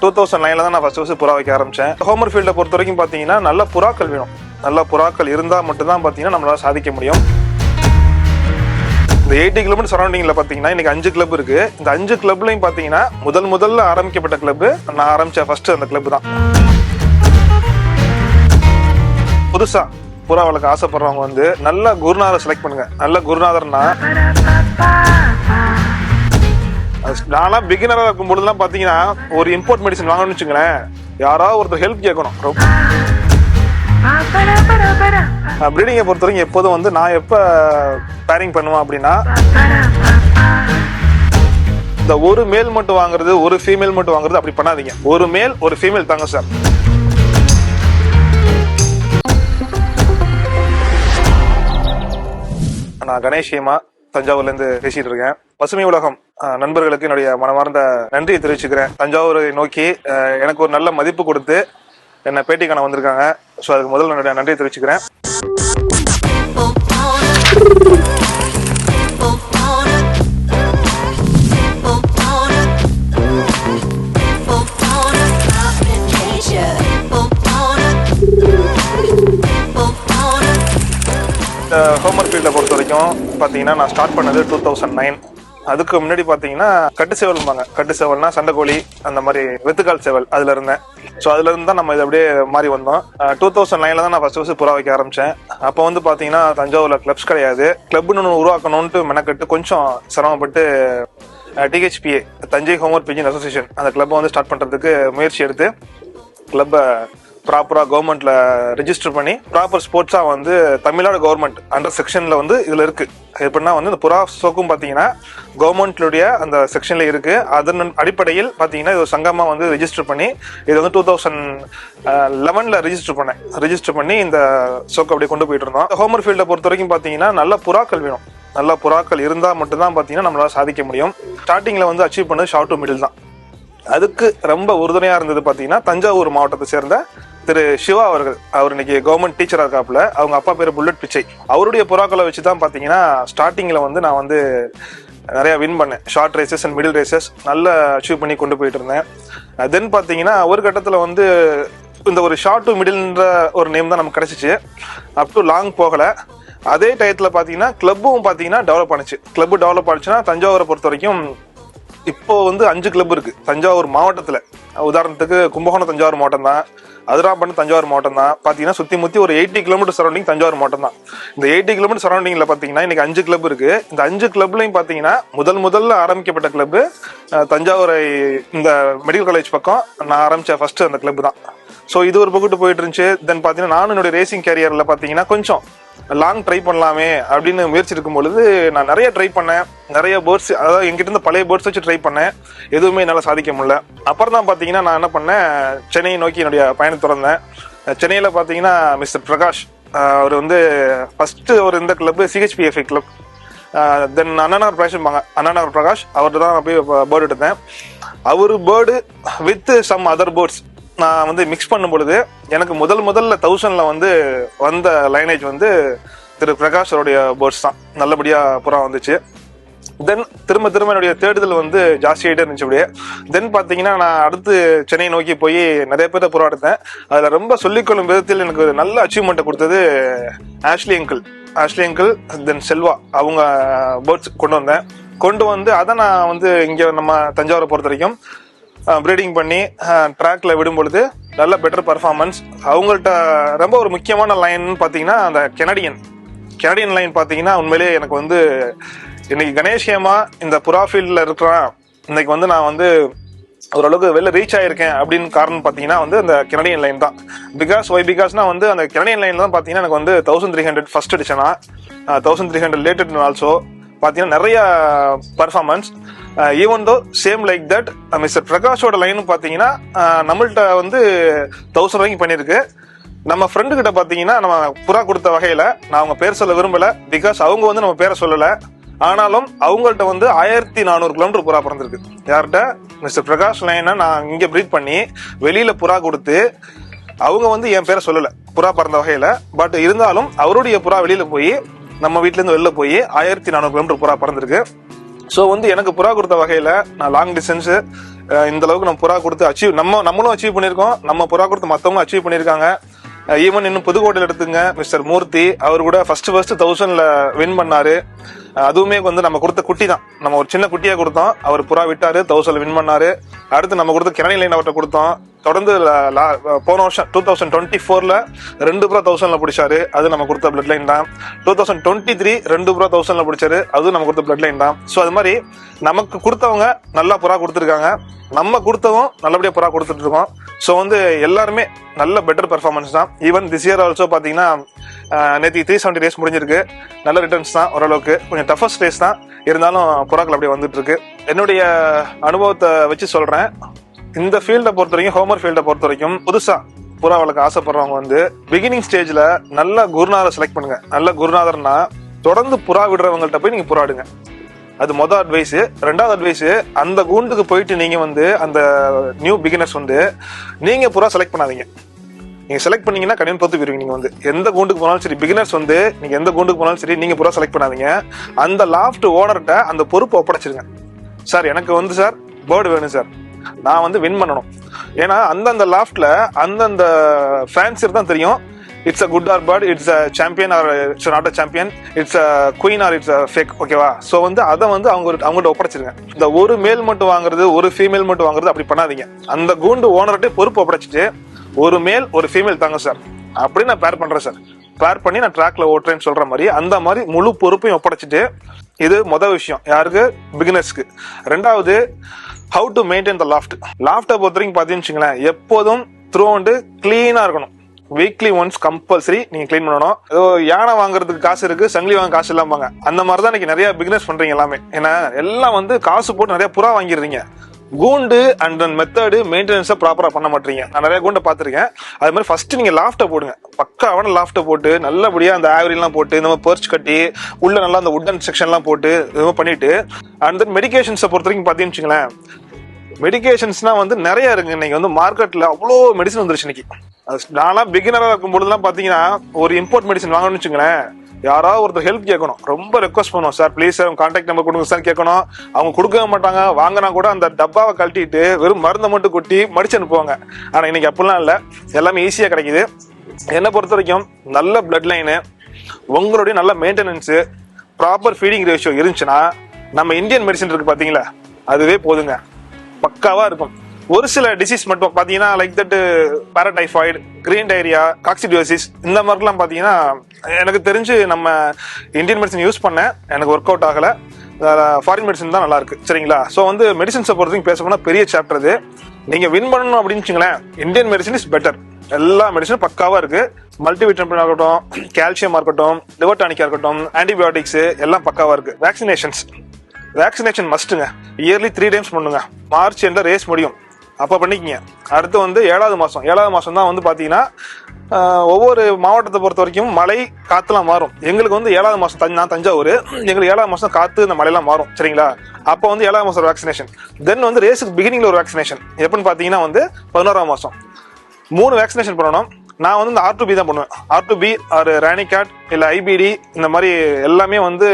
Two thousand நைனில் தான் நான் ஃபர்ஸ்ட் ஃபஸ்ட்டு புறா வைக்க ஆரம்பிச்சேன். ஹோமர் ஃபீல்டை பொறுத்த வரைக்கும் பார்த்தீங்கன்னா நல்ல புறாக்கள் வேணும். நல்ல புறாக்கள் இருந்தால் மட்டும்தான் பார்த்தீங்கன்னா நம்மளால் சாதிக்க முடியும். இந்த எயிட்டி கிலோமீட்டர் சரௌண்டிங்கில் பார்த்தீங்கன்னா இன்னைக்கு அஞ்சு கிளப் இருக்குது இந்த அஞ்சு கிளப்லையும் பார்த்தீங்கன்னா முதல் முதல்ல ஆரம்பிக்கப்பட்ட கிளப் நான் ஆரம்பித்த ஃபர்ஸ்ட் அந்த கிளப் தான். புதுசாக புறா வளர்க்க ஆசைப்படுறவங்க வந்து நல்ல குருநாதர் செலக்ட் பண்ணுங்க. நல்ல குருநாதர்னா நான்லாம் பிகினராக இருக்கும் பொழுதுலாம் பார்த்தீங்கன்னா ஒரு இம்போர்ட் மெடிசன் வாங்கணும்னு வச்சுங்களேன் யாராவது ஒருத்தர் ஹெல்ப் கேட்கணும். ப்ரீடிங்கை பொறுத்த வரைக்கும் எப்போதும் வந்து நான் எப்போ பேரிங் பண்ணுவேன் அப்படின்னா இந்த ஒரு மேல் மட்டும் வாங்குறது ஒரு ஃபீமேல் மட்டும் வாங்குறது அப்படி பண்ணாதீங்க. ஒரு மேல் ஒரு ஃபீமேல் தாங்க சார் நான் கணேஷ் ஹேமா. தஞ்சாவூர்லேருந்து பேசிட்டு இருக்கேன். பசுமை உலகம் நண்பர்களுக்கு என்னுடைய மனமார்ந்த நன்றியை தெரிவிச்சுக்கிறேன். தஞ்சாவூரை நோக்கி எனக்கு ஒரு நல்ல மதிப்பு கொடுத்து என்னை பேட்டி காண வந்திருக்காங்க. ஸோ அதுக்கு முதல்ல என்னுடைய நன்றியை தெரிவிச்சுக்கிறேன். ஹோம்ஒர்க் ஃபீல்டை பொறுத்த வரைக்கும் பார்த்தீங்கன்னா நான் ஸ்டார்ட் பண்ணது டூ தௌசண்ட் நைன் அதுக்கு முன்னாடி பார்த்தீங்கன்னா கட்டு சேவல்பாங்க கட்டு சேவல்னா சண்டைக்கோழி அந்த மாதிரி வெத்துக்கால் சேவல் அதுல இருந்தேன். ஸோ அதுல இருந்து தான் நம்ம இது அப்படியே மாறி வந்தோம். டூ தௌசண்ட் நைன்ல தான் நான் ஃபர்ஸ்ட் ஃபர்ஸ்ட் புறா வைக்க ஆரம்பிச்சேன். அப்போ வந்து பார்த்தீங்கன்னா தஞ்சாவூர்ல கிளப்ஸ் கிடையாது. கிளப்னு ஒன்று உருவாக்கணும்ட்டு மெனக்கெட்டு கொஞ்சம் சிரமப்பட்டு DHPA Thanjai homing pigeon association அந்த கிளப்பை வந்து ஸ்டார்ட் பண்றதுக்கு முயற்சி எடுத்து கிளப்பை ப்ராப்பராக கவர்மெண்ட்ல ரிஜிஸ்டர் பண்ணி ப்ராப்பர் ஸ்போர்ட்ஸாக வந்து தமிழ்நாடு கவர்மெண்ட் அண்டர் செக்ஷனில் வந்து இதில் இருக்கு. எப்படின்னா வந்து இந்த புறா சோக்கும் பார்த்தீங்கன்னா கவர்மெண்ட்லுடைய அந்த செக்ஷனில் இருக்கு. அதன் அடிப்படையில் பார்த்தீங்கன்னா இது ஒரு வந்து ரிஜிஸ்டர் பண்ணி இது வந்து டூ தௌசண்ட் லெவனில் ரிஜிஸ்டர் பண்ணேன். ரிஜிஸ்டர் பண்ணி இந்த சோக்கு அப்படியே கொண்டு போயிட்டு இருந்தோம். ஹோமர் ஃபீல்டை பொறுத்த வரைக்கும் பார்த்தீங்கன்னா நல்ல புறாக்கள் வேணும். நல்ல புறாக்கள் இருந்தால் மட்டும்தான் பார்த்தீங்கன்னா நம்மளால் சாதிக்க முடியும். ஸ்டார்டிங்கில் வந்து அச்சீவ் பண்ணது ஷார்ட் டு மிடில் தான். அதுக்கு ரொம்ப உறுதுணையாக இருந்தது பார்த்தீங்கன்னா தஞ்சாவூர் மாவட்டத்தை சேர்ந்த திரு சிவா அவர்கள் அவர் இன்னைக்கு கவர்மெண்ட் டீச்சராக இருக்காப்புல அவங்க அப்பா பேர் புல்லட் பிச்சை அவருடைய புறாக்களை வச்சு தான் பார்த்தீங்கன்னா ஸ்டார்டிங்கில் வந்து நான் வந்து நிறையா வின் பண்ணேன். Short races and middle races நல்லா அச்சீவ் பண்ணி கொண்டு போயிட்டு இருந்தேன். தென் பார்த்தீங்கன்னா ஒரு கட்டத்தில் வந்து இந்த ஒரு ஷார்ட் டு மிடில்ன்ற ஒரு நேம் தான் நமக்கு கிடைச்சிச்சு. அப் டு லாங் போகலை. அதே டயத்தில் பார்த்தீங்கன்னா கிளப்பும் பார்த்தீங்கன்னா டெவலப் ஆனிச்சு. கிளப்பு டெவலப் ஆனிச்சுன்னா தஞ்சாவூரை பொறுத்த வரைக்கும் இப்போ வந்து அஞ்சு கிளப் இருக்கு. தஞ்சாவூர் மாவட்டத்தில். உதாரணத்துக்கு கும்பகோணம் தஞ்சாவூர் மாவட்டம் தான் அதிராம்பட்டினம் தஞ்சாவூர் மாவட்டம் தான். பார்த்தீங்கன்னா சுற்றி முற்றி ஒரு எயிட்டி கிலோமீட்டர் சரௌண்டிங் தஞ்சாவூர் மாவட்டம் தான். இந்த எயிட்டி கிலோமீட்டர் சரௌண்டிங்கில் பார்த்தீங்கன்னா இன்றைக்கி அஞ்சு கிளப் இருக்குது இந்த அஞ்சு கிளப்லையும் பார்த்தீங்கன்னா முதல் முதல்ல ஆரம்பிக்கப்பட்ட கிளப்பு தஞ்சாவூரை இந்த மெடிக்கல் காலேஜ் பக்கம் நான் ஆரம்பித்த ஃபஸ்ட்டு அந்த கிளப் தான். ஸோ இது ஒரு பக்கத்து போயிட்டு இருந்துச்சு. தென் பார்த்தீங்கன்னா நானும் என்னுடைய ரேசிங் கேரியரில் பார்த்தீங்கன்னா கொஞ்சம் லாங் ட்ரை பண்ணலாமே அப்படின்னு முயற்சி இருக்கும் பொழுது நான் நிறைய ட்ரை பண்ணேன். நிறைய பேர்ட்ஸ் அதாவது எங்கிட்ட இருந்து பழைய பேர்ட்ஸ் வச்சு ட்ரை பண்ணேன். எதுவுமே என்னால் சாதிக்க முடியல. அப்புறம் தான் பார்த்தீங்கன்னா நான் என்ன பண்ணேன்? சென்னையை நோக்கி என்னுடைய பயணம் தொடர்ந்தேன். சென்னையில் பார்த்தீங்கன்னா மிஸ்டர் பிரகாஷ் அவர் வந்து ஃபஸ்ட்டு அவர் இந்த club CHPFI club then Anna Nagar பிரகாஷ்பாங்க Anna Nagar Prakash அவர்கிட்ட தான் நான் போய் பேர்டு எடுத்தேன். அவர் bird with some other birds நான் வந்து மிக்ஸ் பண்ணும் பொழுது எனக்கு முதல் முதல்ல தௌசண்ட்ல வந்து வந்த லைனேஜ் வந்து திரு பிரகாஷ் அவருடைய பேர்ட்ஸ் தான். நல்லபடியாக புறா வந்துச்சு. தென் திரும்ப திரும்ப என்னுடைய தேடுதல் வந்து ஜாஸ்தியாயிட்டே இருந்துச்சு அப்படியே. தென் பார்த்தீங்கன்னா நான் அடுத்து சென்னை நோக்கி போய் நிறைய பேர்த்த புறா எடுத்தேன். அதில் ரொம்ப சொல்லிக்கொள்ளும் விதத்தில் எனக்கு ஒரு நல்ல அச்சீவ்மெண்ட்டை கொடுத்தது Ashley uncle Ashley uncle then Selva. அவங்க பேர்ட்ஸ் கொண்டு வந்தேன். கொண்டு வந்து அதை நான் வந்து இங்கே நம்ம தஞ்சாவூரை பொறுத்த வரைக்கும் ப்ரீடிங் பண்ணி ட்ராக்ல விடும் பொழுது நல்ல பெட்டர் பர்ஃபார்மன்ஸ் அவங்கள்ட்ட ரொம்ப ஒரு முக்கியமான லைன் பார்த்தீங்கன்னா அந்த கெனடியன் கெனடியன் லைன் பார்த்தீங்கன்னா உண்மையிலேயே எனக்கு வந்து இன்னைக்கு கணேஷியமா இந்த புறா ஃபீல்டில் இருக்கிறேன் இன்னைக்கு வந்து நான் வந்து ஓரளவுக்கு வெளில ரீச் ஆயிருக்கேன் அப்படின்னு காரணம் பார்த்தீங்கன்னா வந்து அந்த கெனடியன் லைன் தான். பிகாஸ் ஒய் பிகாஸ்னா வந்து அந்த கெனடியன் லைன் தான் பார்த்தீங்கன்னா எனக்கு வந்து தௌசண்ட் த்ரீ ஹண்ட்ரட் ஃபர்ஸ்ட் எடிஷனா தௌசண்ட் த்ரீ ஹண்ட்ரட் லேட்டட் ஆல்சோ பார்த்தீங்கன்னா நிறைய performance even though same like that mister பிரகாஷோட லைனும் பார்த்தீங்கன்னா நம்மள்கிட்ட வந்து தௌசண்ட் வரைக்கும் பண்ணியிருக்கு நம்ம ஃப்ரெண்டு கிட்ட பார்த்தீங்கன்னா நம்ம புறா கொடுத்த வகையில் நான் அவங்க பேர் சொல்ல விரும்பலை பிகாஸ் அவங்க வந்து நம்ம பேரை சொல்லலை. ஆனாலும் அவங்கள்ட்ட வந்து ஆயிரத்தி நானூறு கிலோமீட்டர் புறா பிறந்திருக்கு. யார்கிட்ட? மிஸ்டர் பிரகாஷ் லைனை நான் இங்கே ப்ரீட் பண்ணி வெளியில் புறா கொடுத்து அவங்க வந்து என் பேரை சொல்லலை புறா பறந்த வகையில். பட் இருந்தாலும் அவருடைய புறா வெளியில் போய் நம்ம வீட்டிலேருந்து வெளில போய் ஆயிரத்தி நானூறு கிலோமீட்டர் புறா பறந்திருக்கு. ஸோ வந்து எனக்கு புறா கொடுத்த வகையில் நான் லாங் டிஸ்டன்ஸ் இந்த அளவுக்கு நம்ம புறா கொடுத்து அச்சீவ் நம்ம நம்மளும் அச்சீவ் பண்ணியிருக்கோம். நம்ம புறா கொடுத்து மற்றவங்க அச்சீவ் பண்ணியிருக்காங்க. ஈவன் இன்னும் புதுக்கோட்டையில் எடுத்துங்க மிஸ்டர் மூர்த்தி அவர் கூட ஃபர்ஸ்ட் ஃபர்ஸ்ட் தௌசண்ட்ல வின் பண்ணாரு. அதுவுமே வந்து நம்ம கொடுத்த குட்டி தான். நம்ம ஒரு சின்ன குட்டியா கொடுத்தோம். அவர் புறா விட்டாரு தௌசண்ட்ல வின் பண்ணாரு. அடுத்து நம்ம கொடுத்த கிரணி லைன் அவர்கிட்ட கொடுத்தோம். தொடர்ந்து போன வருஷம் டூ தௌசண்ட் டுவெண்ட்டி ஃபோர்ல ரெண்டு ப்ரோ தௌசண்ட்ல பிடிச்சாரு. அது நம்ம கொடுத்த பிளட் லைன் தான். டூ தௌசண்ட் டுவெண்ட்டி த்ரீ ரெண்டு ப்ரோ தௌசண்ட்ல பிடிச்சாரு. அது நம்ம கொடுத்த பிளட் லைன் தான். ஸோ அது மாதிரி நமக்கு கொடுத்தவங்க நல்லா புறா கொடுத்துருக்காங்க. நம்ம கொடுத்தவும் நல்லபடியாக புறா கொடுத்துட்டு இருக்கோம் ஸோ வந்து எல்லாருமே நல்ல பெட்டர் பெர்ஃபார்மன்ஸ் தான். ஈவன் திஸ் இயர் ஆல்சோ பார்த்தீங்கன்னா நேற்று த்ரீ செவன்ட்டி ரேஸ் முடிஞ்சிருக்கு. நல்ல ரிட்டர்ன்ஸ் தான் ஓரளவுக்கு. கொஞ்சம் டஃபஸ்ட் ரேஸ் தான். இருந்தாலும் புறாக்கள் அப்படியே வந்துட்டு இருக்கு என்னுடைய அனுபவத்தை வச்சு சொல்கிறேன் இந்த ஃபீல்டை பொறுத்த வரைக்கும் ஹோமர் ஃபீல்டை பொறுத்த வரைக்கும் புதுசா புறா வளர்க்க ஆசைப்படுறவங்க வந்து பிகினிங் ஸ்டேஜ்ல நல்ல குருநாதர் செலக்ட் பண்ணுங்க. நல்ல குருநாதர்னா தொடர்ந்து புறா விடுறவங்கள்ட்ட போய் நீங்க புறாடுங்க. அது மொதல் அட்வைஸ் ரெண்டாவது அட்வைஸ் அந்த கூண்டுக்கு போயிட்டு நீங்க வந்து அந்த நியூ பிகினர்ஸ் வந்து நீங்க புறா செலக்ட் பண்ணாதீங்க. நீங்க செலக்ட் பண்ணீங்கன்னா கடன் பொறுத்து போயிருவீங்க நீங்க வந்து. எந்த கூண்டுக்கு போனாலும் சரி பிகினர்ஸ் வந்து நீங்க எந்த கூண்டுக்கு போனாலும் சரி நீங்க புறா செலக்ட் பண்ணாதீங்க. அந்த லாஃப்ட் ஓனர்கிட்ட அந்த பொறுப்பு ஒப்படைச்சிருங்க. சார் எனக்கு வந்து சார் பேர்டு வேணும் சார். நான் வந்து வின் பண்ணணும். ஏன்னா அந்தந்த லாஃப்ட்ல அந்தந்த ஃபேன்ஸர் தான் தெரியும். It's a good or bad it's a champion or it's not a champion it's a queen or it's a fake ஓகேவா ஸோ வந்து அதை வந்து அவங்க அவங்கள்ட்ட ஒப்படைச்சிருங்க. இந்த ஒரு மேல் மட்டும் வாங்குறது ஒரு ஃபீமேல் மட்டும் வாங்குறது அப்படி பண்ணாதீங்க. அந்த கூண்டு ஓனர்கிட்ட பொறுப்பு ஒப்படைச்சிட்டு ஒரு மேல் ஒரு ஃபீமேல் தாங்க சார். அப்படி நான் பேர் பண்றேன் சார். பேர் பண்ணி நான் ட்ராக்ல ஓட்டுறேன்னு சொல்ற மாதிரி அந்த மாதிரி முழு பொறுப்பையும் ஒப்படைச்சிட்டு இது மொதல் விஷயம். யாருக்கு? பிகினர்ஸ்க்கு ரெண்டாவது how to maintain the loft லாஃப்டை பொறுத்த வரைக்கும் பார்த்தீங்கன்னு வச்சுங்களேன் எப்போதும் த்ரூ வந்து இருக்கணும். வீக்லி ஒன்ஸ் கம்பல்சரி நீங்க க்ளீன் பண்ணணும். ஏதோ யானை வாங்குறதுக்கு காசு இருக்கு சங்கிலி வாங்க காசு இல்லாமாங்க அந்த மாதிரி தான் இன்னைக்கு நிறைய பிசினஸ் பண்றீங்க எல்லாமே. ஏன்னா எல்லாம் வந்து காசு போட்டு நிறைய புறா வாங்கிடுறீங்க. கூண்டு அண்ட் தென் மெத்தடு மெயின்டெனன்ஸை ப்ராப்பராக பண்ண மாட்டீங்க. நான் நிறைய கூண்டை பார்த்துருக்கேன். அது மாதிரி ஃபஸ்ட்டு நீங்கள் லாஃப்ட்டை போடுங்க. பக்காவான லாஃப்ட்டை போட்டு நல்லபடியாக அந்த ஆவரிலாம் போட்டு இந்த மாதிரி பர்ச் கட்டி உள்ளே நல்லா அந்த உட்டன் செக்ஷன்லாம் போட்டு இது மாதிரி பண்ணிவிட்டு அண்ட் தென் மெடிகேஷன்ஸை பொறுத்த வரைக்கும் பார்த்தீங்கன்னு வச்சுங்களேன் மெடிகேஷன்ஸ்னா வந்து நிறைய இருக்குது இன்றைக்கி வந்து மார்க்கெட்டில் அவ்வளோ மெடிசன் வந்துருச்சு இன்னைக்கு. அது நான்லாம் பிகினராக இருக்கும் பொழுதுலாம் ஒரு இம்போர்ட் மெடிசன் வாங்கணும்னு வச்சுங்களேன் யாராவது ஒருத்தர் ஹெல்ப் கேட்கணும் ரொம்ப ரெக்வஸ்ட் பண்ணுவோம். Sir please sir contact number கொடுங்க சார் கேட்கணும் அவங்க கொடுக்கவே மாட்டாங்க. வாங்கினா கூட அந்த டப்பாவை கழட்டிட்டு வெறும் மருந்தை மட்டும் கொட்டி மடிச்சு அனுப்புவாங்க. ஆனால் இன்னைக்கு அப்படிலாம் இல்லை. எல்லாமே ஈஸியாக கிடைக்குது. என்னை பொறுத்த வரைக்கும் நல்ல பிளட் லைனு உங்களுடைய நல்ல மெயின்டெனன்ஸு ப்ராப்பர் ஃபீடிங் ரேஷியோ இருந்துச்சுன்னா நம்ம இந்தியன் மெடிசன் இருக்கு பார்த்தீங்களா அதுவே போதுங்க. பக்காவாக இருக்கும். ஒரு சில டிசீஸ் மட்டும் பாத்தீங்கன்னா like that paratyphoid green diarrhoea coccidiosis இந்த மாதிரிலாம் பாத்தீங்கன்னா எனக்கு தெரிஞ்சு நம்ம இந்தியன் மெடிசன் யூஸ் பண்ணேன். எனக்கு ஒர்க் அவுட் ஆகல. ஃபாரின் மெடிசன் தான் நல்லா இருக்கு. சரிங்களா? ஸோ வந்து மெடிசன்ஸை பொறுத்தவரைக்கும் பேச போனால் பெரிய சாப்டர் இது நீங்க வின் பண்ணணும் அப்படின்னு வச்சுங்களேன் இந்தியன் மெடிசன் இஸ் பெட்டர் எல்லா மெடிசனும் பக்காவா இருக்கு. மல்டிவிட்டமின் ஆகட்டும் கால்சியமாக இருக்கட்டும் லிவர் இருக்கட்டும் ஆன்டிபயோட்டிக்ஸ் எல்லாம் பக்காவா இருக்கு. வேக்சினேஷன்ஸ் வேக்சினேஷன் மஸ்ட்டுங்க இயர்லி த்ரீ டைம்ஸ் பண்ணுங்க. மார்ச் என்ற ரேஸ் முடியும். அப்போ பண்ணிக்கங்க. அடுத்து வந்து ஏழாவது மாதம் ஏழாவது மாதம் தான் வந்து பார்த்தீங்கன்னா ஒவ்வொரு மாவட்டத்தை பொறுத்த வரைக்கும் மழை காற்றுலாம் மாறும். எங்களுக்கு வந்து ஏழாவது மாதம் நான் தஞ்சாவூர். எங்களுக்கு ஏழாவது மாதம் காற்று இந்த மழையெல்லாம் மாறும். சரிங்களா? அப்போ வந்து ஏழாவது மாதம் வேக்சினேஷன் தென் வந்து ரேஸுக்கு பிகினிங்கில் ஒரு வேக்சினேஷன் எப்படின்னு பார்த்தீங்கன்னா வந்து பதினோராம் மாதம் மூணு வேக்சினேஷன் பண்ணணும். நான் வந்து இந்த ஆர் டு பி தான் பண்ணுவேன். ஆர் டு பி ஆர் ரேனிகாட் இல்ல ஐபிடி இந்த மாதிரி எல்லாமே வந்து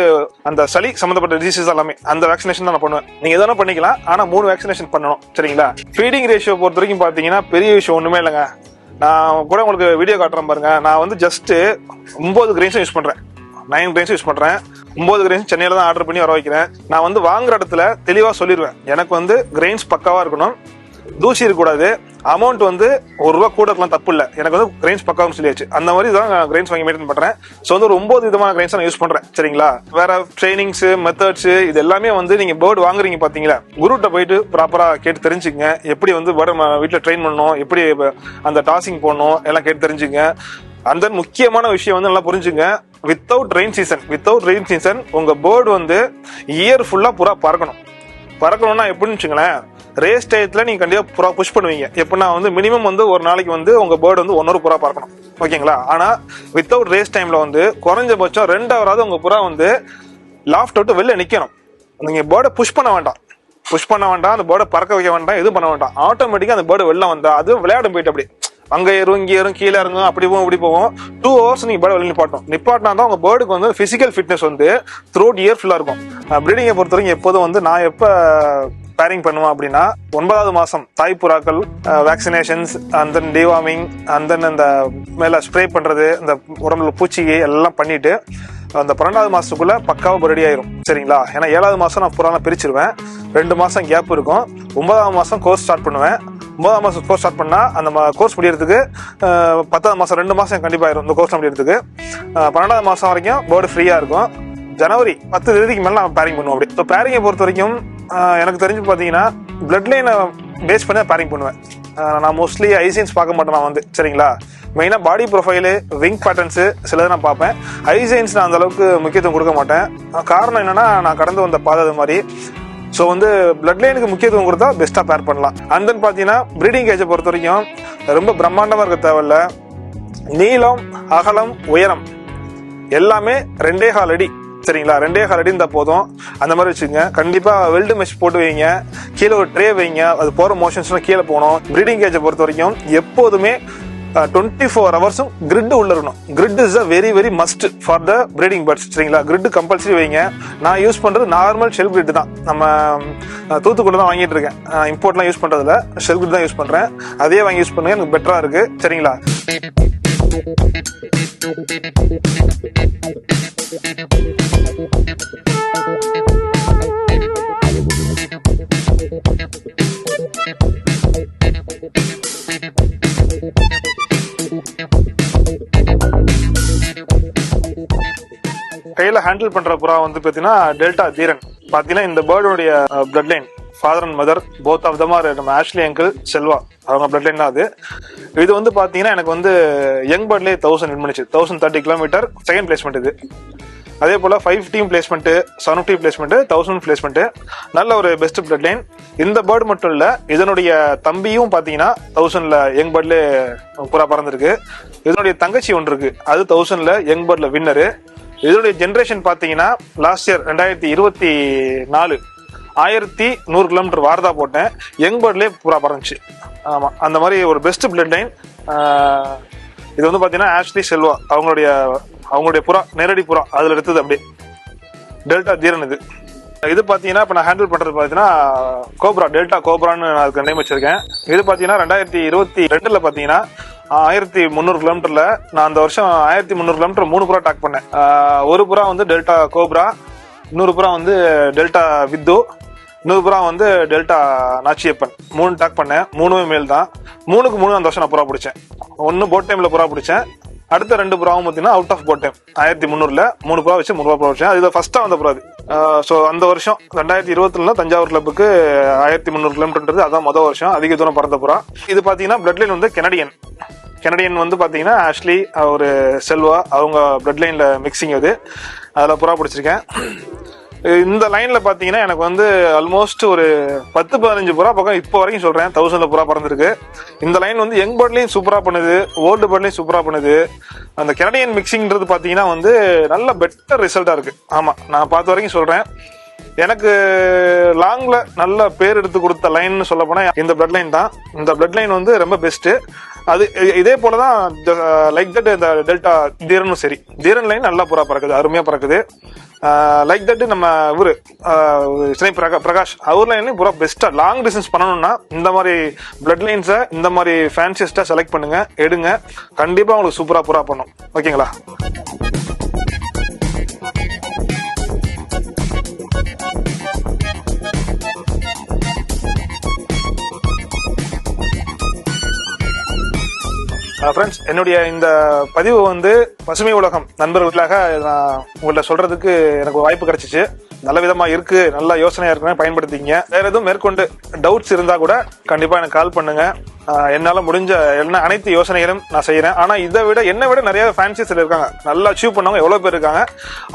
அந்த சளி சம்பந்தப்பட்ட டிசீஸ் எல்லாமே அந்த வேக்சினேஷன் தான் நான் பண்ணுவேன். நீங்க எதனா பண்ணிக்கலாம். ஆனா மூணு வேக்சினேஷன் பண்ணணும். சரிங்களா? ஃபீடிங் ரேஷியோ பொறுத்த வரைக்கும் பாத்தீங்கன்னா பெரிய விஷயம் ஒண்ணுமே இல்லைங்க. நான் கூட உங்களுக்கு வீடியோ காட்டுறேன் பாருங்க. நான் வந்து ஜஸ்ட் ஒன்பது கிரெயின்ஸும் யூஸ் பண்றேன். நைன் கிரெயின்ஸ் யூஸ் பண்றேன். ஒன்பது கிரெயின்ஸ் சென்னையில தான் ஆர்டர் பண்ணி வர வைக்கிறேன். நான் வந்து வாங்குற இடத்துல தெளிவா சொல்லிடுவேன் எனக்கு வந்து கிரெயின்ஸ் பக்காவா இருக்கணும். தூசி இருக்கக்கூடாது. அமௌண்ட் வந்து ஒரு ரூபா கூட இருக்கலாம் தப்பு இல்லை. எனக்கு வந்து கிரெயின்ஸ் பக்காவும் சொல்லியாச்சு. அந்த மாதிரி தான் நான் கிரெயின்ஸ் வாங்கி மெயின்டைன் பண்றேன். ஸோ வந்து ஒரு ஒன்பது விதமான கிரெயின்ஸ் நான் யூஸ் பண்றேன். சரிங்களா? வேற ட்ரைனிங்ஸ் மெத்தட்ஸ் இது எல்லாமே வந்து நீங்க பேர்டு வாங்குறீங்க பாத்தீங்களா? குருட்ட போயிட்டு ப்ராப்பரா கேட்டு தெரிஞ்சுங்க எப்படி வந்து பேர்டு வீட்டில் ட்ரெயின் பண்ணணும் எப்படி அந்த டாஸிங் போடணும் எல்லாம் கேட்டு தெரிஞ்சுங்க அந்த முக்கியமான விஷயம் வந்து நல்லா புரிஞ்சுங்க without rain season without rain season உங்க பேர்டு வந்து இயர் ஃபுல்லா புறா பறக்கணும். பறக்கணும்னா எப்படின்னு வச்சுங்களேன் ரேஸ் டயத்துல நீங்கள் கண்டிப்பாக புறா புஷ் பண்ணுவீங்க. எப்படின்னா வந்து மினிமம் வந்து ஒரு நாளைக்கு வந்து உங்கள் பேர்டு வந்து ஒன்னொரு புறா பறக்கணும். ஓகேங்களா? ஆனால் வித்தவுட் ரேஸ் டைமில் வந்து குறைஞ்சபட்சம் ரெண்டு ஹவராவது உங்கள் புறா வந்து லாஃப்ட் விட்டு வெளில நிற்கணும் நீங்கள் பேர்டை புஷ் பண்ண வேண்டாம். புஷ் பண்ண வேண்டாம் அந்த பேர்டை பறக்க வைக்க வேண்டாம் எதுவும் பண்ண வேண்டாம். ஆட்டோமேட்டிக்காக அந்த பேர்டு வெளில வந்தால் அது விளையாடும் போயிட்டு அப்படி அங்கே ஏறும் இங்கே ஏறும் கீழே இறங்கும் அப்படி போகும் இப்படி போகும். டூ ஹவர்ஸ் நீங்கள் பேர்டு வெளியே நிப்பாட்டும் நிப்பாட்டினா தான் உங்கள் பேர்டுக்கு வந்து ஃபிசிக்கல் ஃபிட்னஸ் வந்து த்ரூட் இயர் ஃபுல்லாக இருக்கும். ப்ரீடிங்கை பொறுத்த வரைக்கும் எப்போதும் வந்து நான் எப்போ பேரிங் பண்ணுவோம் அப்படின்னா ஒன்பதாவது மாதம் தாய் புறாக்கள் vaccinations and then deworming and then அந்த மேலே ஸ்ப்ரே பண்ணுறது இந்த உடம்புல பூச்சி எல்லாம் பண்ணிட்டு அந்த பன்னெண்டாவது மாதத்துக்குள்ளே பக்காவாக ரெடி ஆயிரும். சரிங்களா? ஏன்னா ஏழாவது மாதம் நான் புறாலாம் பிரிச்சிருவேன். ரெண்டு மாதம் கேப் இருக்கும். ஒன்பதாம் மாதம் கோர்ஸ் ஸ்டார்ட் பண்ணுவேன். ஒன்பதாம் மாதம் கோர்ஸ் ஸ்டார்ட் பண்ணால் அந்த கோர்ஸ் முடியறதுக்கு பத்தாவது மாதம் ரெண்டு மாதம் கண்டிப்பாக ஆயிரும் இந்த கோர்ஸ் முடியறதுக்கு. பன்னெண்டாவது மாதம் வரைக்கும் போர்டு ஃப்ரீயாக இருக்கும். ஜனவரி பத்து தேதிக்கு மேலே நான் பேரிங் பண்ணுவோம் அப்படி. ஸோ பேரிங்கை பொறுத்த வரைக்கும் எனக்கு தெரிஞ்சு பார்த்தீங்கன்னா பிளட் லைனை பேஸ் பண்ணி பேரிங் பண்ணுவேன். நான் மோஸ்ட்லி ஐசைன்ஸ் பார்க்க மாட்டேன் நான் வந்து சரிங்களா? மெயினாக பாடி ப்ரொஃபைலு விங் பேட்டர்ன்ஸு சிலது நான் பார்ப்பேன். ஐசைன்ஸ் நான் அந்த அளவுக்கு முக்கியத்துவம் கொடுக்க மாட்டேன். காரணம் என்னென்னா நான் கடந்து வந்த பாதை அது மாதிரி. ஸோ வந்து பிளட் லைனுக்கு முக்கியத்துவம் கொடுத்தா பெஸ்ட்டாக பேர் பண்ணலாம். அண்ட் தென் பார்த்தீங்கன்னா ப்ரீடிங் கேஜை பொறுத்த வரைக்கும் ரொம்ப பிரம்மாண்டமாக இருக்க தேவையில்ல. நீளம் அகலம் உயரம் எல்லாமே ரெண்டே கால் அடி. சரிங்களா ரெண்டே கால் அடி இருந்தால் போதும். அந்த மாதிரி வச்சுக்கோங்க. கண்டிப்பாக வெல்டு மெஷ் போட்டு வைங்க. கீழே ஒரு ட்ரே வைங்க. அது போகிற மோஷன்ஸ்லாம் கீழே போகணும். ப்ரீடிங் கேஜை பொறுத்த வரைக்கும் எப்போதுமே டுவெண்ட்டி ஃபோர் ஹவர்ஸும் கிரிட் உள்ள இருக்கணும். Grit is a very very must for the breeding birds சரிங்களா? கிரிட் கம்பல்சரி வைங்க. நான் யூஸ் பண்ணுறது நார்மல் ஷெல் கிரிட் தான். நம்ம அஹ், தூத்துக்குள்ள தான் வாங்கிட்டு இருக்கேன். இம்போர்ட்லாம் யூஸ் பண்ணுறதுல ஷெல் கிரிட் தான் யூஸ் பண்ணுறேன் அதே வாங்கி யூஸ் பண்ணுங்க. எனக்கு பெட்டராக இருக்கு. சரிங்களா? கையில ஹேண்டில் பண்ற புறா வந்து பாத்தீங்கன்னா டெல்டா தீரன். பாத்தீங்கன்னா இந்த பேர்டுடைய blood line father and mother both of them are நம்ம ஆஷ்லி அங்கிள் செல்வா. அவங்க பிளட் லைன் தான் அது. இது வந்து பாத்தீங்கன்னா எனக்கு வந்து யங் பேர்ட்லேயே தௌசண்ட் வின் பண்ணிச்சு. Thousand thirty kilometer second placement இது. அதே போல five team placement seven team placement thousand placement நல்ல ஒரு பெஸ்ட் பிளட் லைன் இந்த பேர்டு மட்டும் இல்ல இதனுடைய தம்பியும் பாத்தீங்கன்னா தௌசண்ட்ல யங் பேர்ட்ல புறா பறந்துருக்கு. இதனுடைய தங்கச்சி ஒன்று இருக்கு. அது தௌசண்ட்ல யங் பேர்ட்ல வின்னரு இதனுடைய ஜென்ரேஷன் பார்த்தீங்கன்னா லாஸ்ட் இயர் ரெண்டாயிரத்தி இருபத்தி நாலு ஆயிரத்தி நூறு கிலோமீட்டர் வாரதா போட்டேன். யங் பேர்ட்லேயே புறா பறந்துச்சு. ஆமாம் அந்த மாதிரி ஒரு பெஸ்ட் பிளட் லைன் இது வந்து பார்த்தீங்கன்னா ஆஷ்லி செல்வா அவங்களுடைய அவங்களுடைய புறா நேரடி புறா அதில் எடுத்தது அப்படியே. டெல்டா தீரன் இது. இது பார்த்தீங்கன்னா இப்போ நான் ஹேண்டில் பண்றது பார்த்தீங்கன்னா கோப்ரா டெல்டா கோப்ரான்னு நான் அதுக்கு நேம் வச்சிருக்கேன். இது பார்த்தீங்கன்னா ரெண்டாயிரத்தி இருபத்தி ரெண்டில் பார்த்தீங்கன்னா ஆயிரத்தி முந்நூறு கிலோமீட்டர்ல நான் அந்த வருஷம் ஆயிரத்தி முந்நூறு கிலோமீட்டர் மூணு புறா டாக் பண்ணேன். ஒரு புறா வந்து டெல்டா கோப்ரா இன்னொரு புறா வந்து டெல்டா வித்து இன்னொரு புறா வந்து டெல்டா நாச்சியப்பன். மூணு டாக் பண்ணேன். மூணுமே மேல் தான் மூணுக்கு மூணு அந்த வருஷம் நான் புறா பிடிச்சேன். ஒன்று போட் டைமில் புறா பிடிச்சேன். அடுத்த ரெண்டு புறாவும் பார்த்தீங்கன்னா அவுட் ஆஃப் போட்டேன் டைம் ஆயிரத்தி முந்நூறுல மூணு புறா வச்சு மூணு புறா வச்சேன் அதுல ஃபர்ஸ்டா வந்த புறா அது. ஸோ அந்த வருஷம் ரெண்டாயிரத்தி இருபத்துல தஞ்சாவூர் கிளப்புக்கு ஆயிரத்தி முந்நூறு கிலோமீட்டர்ன்றது அதான் மொதல் வருஷம். அதிக தூரம் பறந்த புறா இது பார்த்தீங்கன்னா பிளட் லைன் வந்து கெனடியன் கெனடியன் வந்து பார்த்தீங்கன்னா ஆஷ்லி ஒரு செல்வா அவங்க பிளட் லைனில் மிக்சிங் அது. அதில் புறா பிடிச்சிருக்கேன். இந்த லைன்ல பாத்தீங்கன்னா எனக்கு வந்து ஆல்மோஸ்ட் ஒரு பத்து பதினஞ்சு புறா பக்கம் இப்போ வரைக்கும் சொல்றேன். தௌசண்ட் புறா பறந்துருக்கு. இந்த லைன் வந்து யங் பேர்ட்லயும் சூப்பரா பண்ணுது ஓல்டு பேர்ட்லயும் சூப்பரா பண்ணுது. அந்த கெனடியன் மிக்சிங்ன்றது பாத்தீங்கன்னா வந்து நல்ல பெட்டர் ரிசல்ட்டா இருக்கு. ஆமா நான் பார்த்த வரைக்கும் சொல்றேன். எனக்கு லாங்ல நல்ல பேர் எடுத்து கொடுத்த லைன் சொல்ல போனா இந்த பிளட் லைன் தான். இந்த பிளட் லைன் வந்து ரொம்ப பெஸ்ட் அது இ- இதே போலதான் லைக் தட் இந்த டெல்டா தீரனும் சரி. தீரன் லைன் நல்லா புறா பறக்குது அருமையா பறக்குது. லைக் தட் நம்ம இவரு ஆஹ், சினை பிரகா பிரகாஷ் அவர் லைன்லயும் புறா பெஸ்டா லாங் டிஸ்டன்ஸ் பண்ணணும்னா இந்த மாதிரி பிளட் லைன்ஸை இந்த மாதிரி ஃபேன்சியஸ்டா செலக்ட் பண்ணுங்க எடுங்க. கண்டிப்பா உங்களுக்கு சூப்பரா புறா பண்ணும். ஓகேங்களா ஃப்ரெண்ட்ஸ் என்னுடைய இந்த பதிவு வந்து பசுமை உலகம் நண்பர்களுக்காக நான் உங்களை சொல்றதுக்கு எனக்கு ஒரு வாய்ப்பு கிடைச்சிச்சு. நல்ல விதமா இருக்கு. நல்ல யோசனையா இருக்குன்னு பயன்படுத்திங்க வேற எதுவும் மேற்கொண்டு டவுட்ஸ் இருந்தா கூட கண்டிப்பா எனக்கு கால் பண்ணுங்க. என்னால முடிஞ்ச என்ன அனைத்து யோசனைகளும் நான் செய்யறேன் ஆனா இதை விட என்னை விட நிறைய ஃபேன்சிஸ் இருக்காங்க. நல்லா அச்சீவ் பண்ணவங்க எவ்வளவு பேர் இருக்காங்க.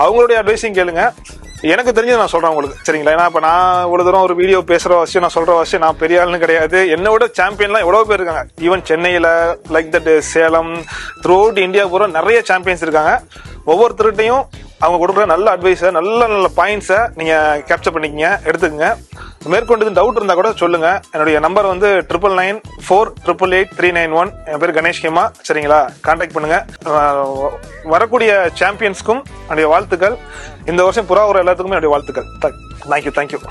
அவங்களுடைய அட்வைஸையும் கேளுங்க. எனக்கு தெரிஞ்சது நான் சொல்றேன் உங்களுக்கு. சரிங்களா? ஏன்னா இப்ப நான் இவ்வளவு தூரம் ஒரு வீடியோ பேசுற விஷயம் நான் சொல்ற விஷயம் நான் பெரிய ஆளுன்னு கிடையாது. என்னை விட சாம்பியன்லாம் எவ்வளவு பேர் இருக்காங்க. ஈவன் சென்னையில like that Salem throughout India பூரா நிறைய சாம்பியன்ஸ் இருக்காங்க. ஒவ்வொருத்தருகிட்டையும் அவங்க கொடுக்குற நல்ல அட்வைஸை நல்ல நல்ல பாயிண்ட்ஸை நீங்கள் கேப்சர் பண்ணிக்கங்க எடுத்துக்கங்க. மேற்கொண்டு டவுட் இருந்தால் கூட சொல்லுங்க. என்னுடைய நம்பர் வந்து triple nine four triple eight three nine one என் பேர் கணேஷ் ஹேமா. சரிங்களா? கான்டாக்ட் பண்ணுங்கள் வரக்கூடிய சாம்பியன்ஸ்க்கும் என்னுடைய வாழ்த்துக்கள். இந்த வருஷம் புறா ஒரு எல்லாத்துக்குமே என்னுடைய வாழ்த்துக்கள். Thank you thank you